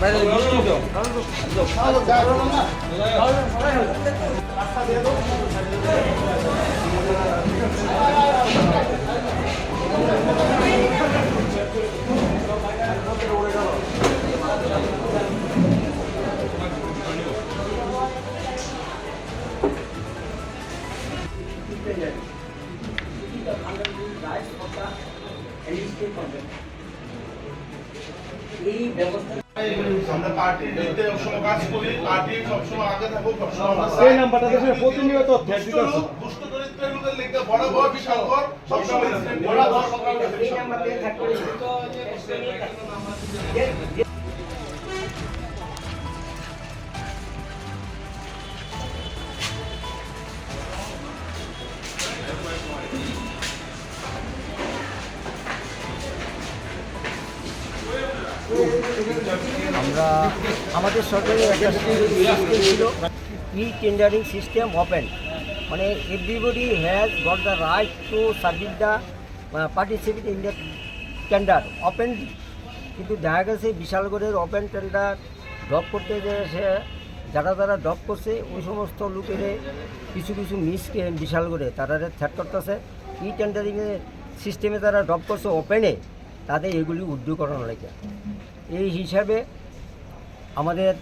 বাইরে আমরা পার্টির সবসময় কাজ করি পার্টি সবসময় আগে থাকো সেই নাম্বারটা দেখে প্রতিনিয়ত দুষ্ট দিতেছে লোক, দুষ্ট দরিদ্রের লোকের লেগে বরাবর বিশাল ঘর সবসময় বরাবর সকাল আমরা আমাদের সরকারের একটা ছিল ই টেন্ডারিং সিস্টেম ওপেন মানে everybody has got the right to service the participate in the tender open কিন্তু দেখা গেছে বিশালগড়ের ওপেন টেন্ডার ড্রপ করতে সে যারা যারা ড্রপ করছে, ওই সমস্ত লোকের কিছু কিছু মিস বিশালগড়ে, তারা থ্যাট করতেছে। ই টেন্ডারিংয়ের সিস্টেমে তারা ড্রপ করছে ওপেনে তাদের এগুলি উদ্যোগ করানো লাগে। এই হিসাবে আমাদের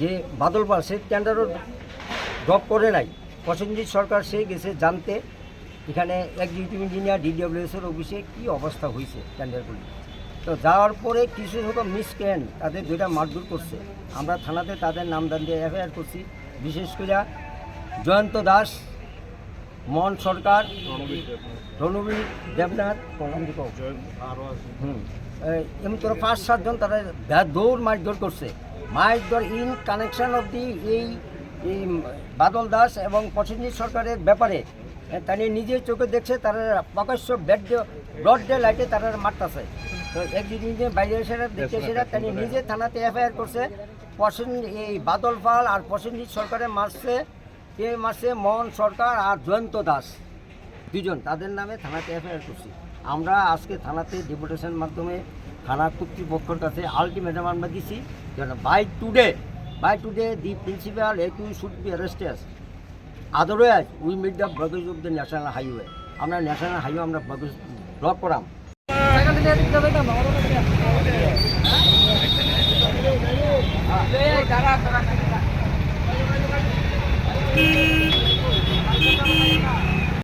যে বাদল পাল সে টেন্ডারও ড্রপ করে নাই। প্রসেনজিৎ সরকার সে গেছে জানতে। এখানে এক্সিকিউটিভ ইঞ্জিনিয়ার ডিডব্লিউএসের অফিসে কী অবস্থা হয়েছে টেন্ডারগুলি তো যাওয়ার পরে কিছু মতো মিসক্যান তাদের দুইটা মারধর করছে। আমরা থানাতে তাদের নাম দান দিয়ে এফআইআর করছি। বিশেষ করে জয়ন্ত দাস মন সরকার রণবীর দেবনাথ। হুম এমনি তোরা পাঁচ সাতজন তারা দৌড় মারধর করছে। মারধর ইন কানেকশন অফ দি এই এই বাদল দাস এবং প্রসেনজিৎ সরকারের ব্যাপারে তারা নিজের চোখে দেখছে তারা প্রকাশ্য ব্যাড ব্রড ডে লাইটে তারা মারতেছে। তো একদিন যে বাইরে এসে দেখছে সেটা তিনি নিজে থানাতে এফআইআর করছে। প্রসেন এই বাদল পাল আর প্রসেনজিৎ সরকারে মারছে কে মারছে মোহন সরকার আর জয়ন্ত দাস। দুজন তাদের নামে থানাতে এফআইআর করছি। আমরা আজকে থানাতে ডেপুটেশন মাধ্যমে থানা কর্তৃপক্ষের কাছে আলটিমেটাম আমরা দিছি যেন by today by today the principal a two should be arrested otherwise we meet the blockage of the national highway আমরা ন্যাশনাল হাইওয়ে আমরা ব্লক করাম।